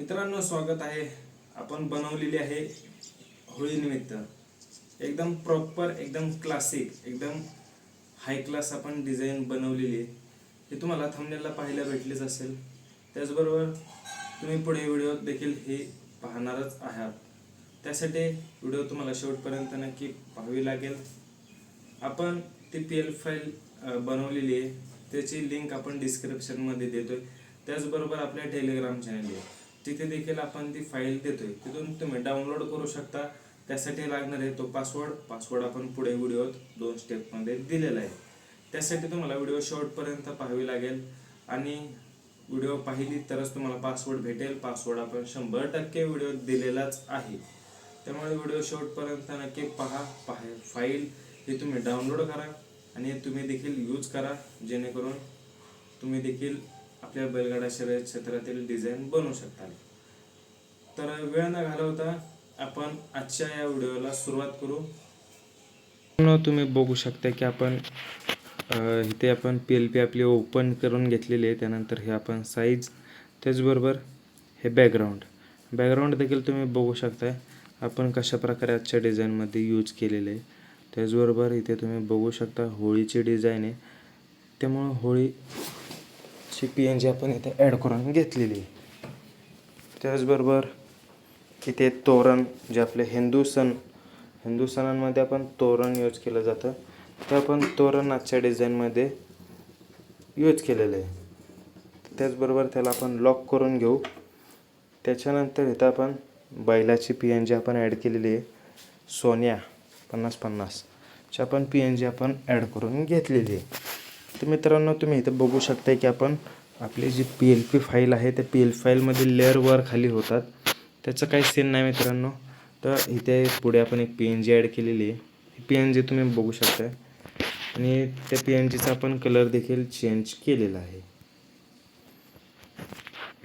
मित्रांनो स्वागत आहे. आपण बनवलेली आहे होळीनिमित्त एकदम प्रॉपर एकदम क्लासिक एकदम हाय क्लास आपण डिझाईन बनवलेली आहे. हे तुम्हाला थांबण्याला पाहायला भेटलेच असेल. त्याचबरोबर तुम्ही पुढे व्हिडिओ देखील हे पाहणारच आहात. त्यासाठी व्हिडिओ तुम्हाला शेवटपर्यंत नक्की पाहावी लागेल. आपण ती पी एल फाईल बनवलेली आहे. त्याची लिंक आपण डिस्क्रिप्शनमध्ये देतो आहे त्याचबरोबर आपल्या टेलिग्राम चॅनल आहे. तिथे देखील आपण ती फाईल देतोय. तिथून तुम्ही डाउनलोड करू शकता. त्यासाठी लागणार आहे तो पासवर्ड पासवर्ड आपण पुढे व्हिडिओत दोन स्टेपमध्ये दिलेला आहे. त्यासाठी तुम्हाला व्हिडिओ शेवटपर्यंत पाहावी लागेल. आणि व्हिडिओ पाहिली तरच तुम्हाला पासवर्ड भेटेल. पासवर्ड आपण शंभर टक्के व्हिडिओ दिलेलाच आहे. त्यामुळे व्हिडिओ शेवटपर्यंत नक्की पहा. पाहा फाईल ही तुम्ही डाउनलोड करा. आणि तुम्ही देखील यूज करा. जेणेकरून तुम्ही देखील आपल्या बैलगाडा शर्यत क्षेत्रातील डिझाईन बनवू शकताल तर वेळ न घालवता आपण आजच्या या व्हिडिओला सुरुवात करू. तुम्ही बघू शकता की आपण इथे आपण पी एल पी आपली ओपन करून घेतलेली आहे. त्यानंतर हे आपण साईज त्याचबरोबर हे बॅकग्राऊंड बॅकग्राऊंड देखील तुम्ही बघू शकताय. आपण कशा प्रकारे आजच्या डिझाईनमध्ये यूज केलेले आहे. त्याचबरोबर इथे तुम्ही बघू शकता होळीची डिझाईन आहे. त्यामुळं होळी अशी पी एन जी आपण इथे ॲड करून घेतलेली आहे. त्याचबरोबर इथे तोरण जे आपले हिंदू सण हिंदू सणांमध्ये आपण तोरण यूज केलं जातं. ते आपण तोरण आजच्या डिझाईनमध्ये यूज केलेलं आहे. त्याचबरोबर त्याला आपण लॉक करून घेऊ. त्याच्यानंतर इथं आपण बैलाची पी एन जी आपण ॲड केलेली आहे. सोन्या पन्नास पन्नासची आपण पी एन जी आपण ॲड करून घेतलेली आहे. तर मित्रांनो तुम्ही इथं बघू शकता की आपण आपली जी पी एल पी फाईल आहे त्या पी एल फाईलमध्ये लेअर वर खाली होतात. त्याचं काही सीन नाही मित्रांनो. तर इथे पुढे आपण एक पी एन जी ॲड केलेली आहे. पी एन जी तुम्ही बघू शकता आणि त्या पी एन जीचा आपण कलर देखील चेंज केलेला आहे.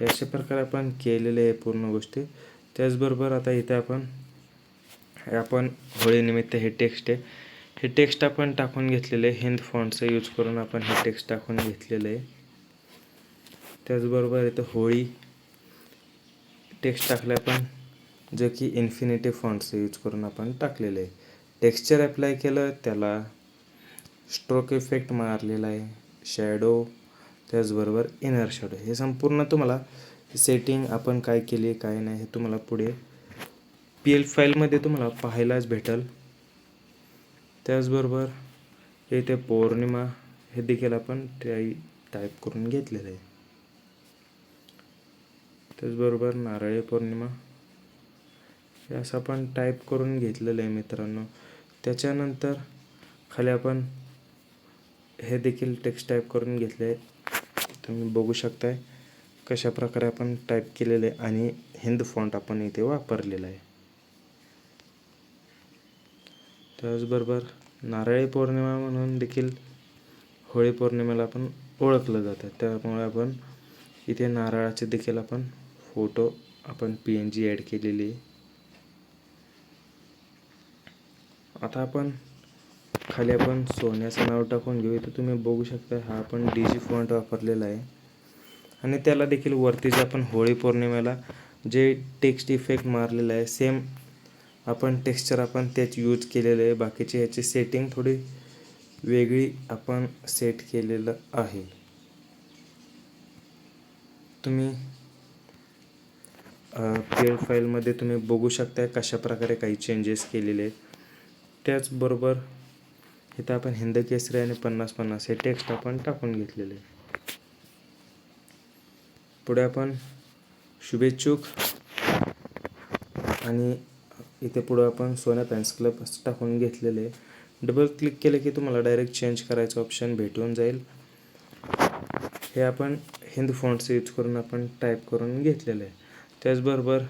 अशा प्रकारे आपण केलेले आहे पूर्ण गोष्टी. त्याचबरोबर आता इथे आपण आपण होळीनिमित्त हे टेक्स्ट आहे. हे टेक्स्ट आपण टाकून घेतलेलं आहे हिंद फॉन्टचा यूज करून आपण हे टेक्स्ट टाकून घेतलेलं. आहे त्याचबरोबर इथं होळी टेक्स्ट टाकलं आपण जे की इन्फिनिटी फॉन्टचा यूज करून आपण टाकलेलं. आहे टेक्स्चर अप्लाय केलं त्याला स्ट्रोक इफेक्ट मारलेला आहे शॅडो त्याचबरोबर इनर शॅडो हे संपूर्ण तुम्हाला सेटिंग आपण काय केली काय नाही हे तुम्हाला पुढे पी एल फाईलमध्ये तुम्हाला पाहायलाच भेटेल. त्याचबरोबर इथे पौर्णिमा हे देखील आपण त्याही टाईप करून घेतलेलं आहे. त्याचबरोबर नारळी पौर्णिमा हे असं आपण टाईप करून घेतलेलं आहे मित्रांनो. त्याच्यानंतर खाली आपण हे देखील टेक्स्ट टाईप करून घेतले आहे तुम्ही बघू शकताय कशा प्रकारे आपण टाईप केलेलं आहे आणि हिंद फॉन्ट आपण इथे वापरलेला आहे. त्याचबरोबर नारळी पौर्णिमा म्हणून देखील होळी पौर्णिमेला आपण ओळखलं जातं. त्यामुळे आपण इथे नारळाचे देखील आपण फोटो आपण पी एन जी ॲड केलेली. आता आपण खाली आपण सोन्याचं नाव टाकून घेऊ इथं तुम्ही बघू शकता हा आपण डी जी फॉन्ट वापरलेला आहे. आणि त्याला देखील वरती जे आपण होळी पौर्णिमेला जे टेक्स्ट इफेक्ट मारलेला आहे सेम आपण टेक्स्चर आपण तेच यूज केलेलं आहे. बाकीचे ह्याची सेटिंग थोडी वेगळी आपण सेट केलेलं आहे. तुम्ही पेड फाईलमध्ये तुम्ही बघू शकता कशा प्रकारे काही चेंजेस केलेले आहेत. त्याचबरोबर इथं आपण हिंद केसरी आणि पन्नास पन्नास हे टेक्स्ट आपण टाकून घेतलेले आहे पुढे आपण शुभेच्छुक आणि इथे पुढं आपण सोन्या पॅन्स क्लब असं टाकून घेतलेले आहे. डबल क्लिक केलं की तुम्हाला डायरेक्ट चेंज करायचं ऑप्शन भेटून जाईल. हे आपण हिंद फॉन्टचं यूज करून आपण टाईप करून घेतलेलं आहे. त्याचबरोबर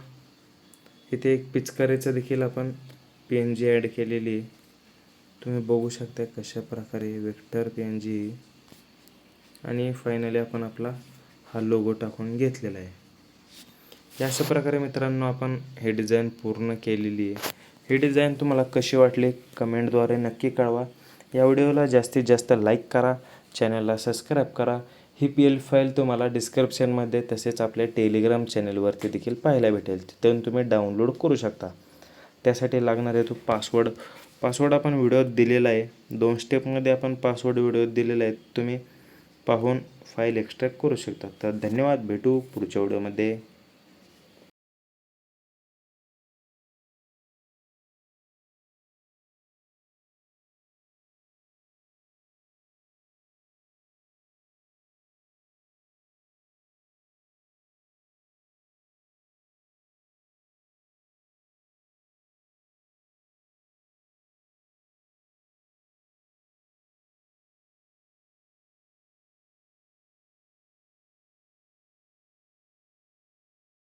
इथे एक पिचकारीचं देखील आपण पी एन जी ॲड केलेली आहे. तुम्ही बघू शकता कशा प्रकारे वेक्टर पी एन जी आणि फायनली आपण आपला हा लोगो टाकून घेतलेला आहे. या अशा प्रकारे मित्रांनो आपण हे डिझाईन पूर्ण केलेली आहे. ही डिझाईन तुम्हाला कशी वाटली कमेंटद्वारे नक्की कळवा. या व्हिडिओला जास्तीत जास्त लाईक करा. चॅनलला सबस्क्राईब करा. ही पी एल फाईल तुम्हाला डिस्क्रिप्शनमध्ये तसेच आपल्या टेलिग्राम चॅनलवरती देखील पाहायला भेटेल. तिथून तुम्ही डाउनलोड करू शकता. त्यासाठी लागणारे तो पासवर्ड पासवर्ड आपण व्हिडिओत दिलेला आहे. दोन स्टेपमध्ये आपण पासवर्ड व्हिडिओत दिलेला आहे. तुम्ही पाहून फाईल एक्स्ट्रॅक्ट करू शकता. तर धन्यवाद. भेटू पुढच्या व्हिडिओमध्ये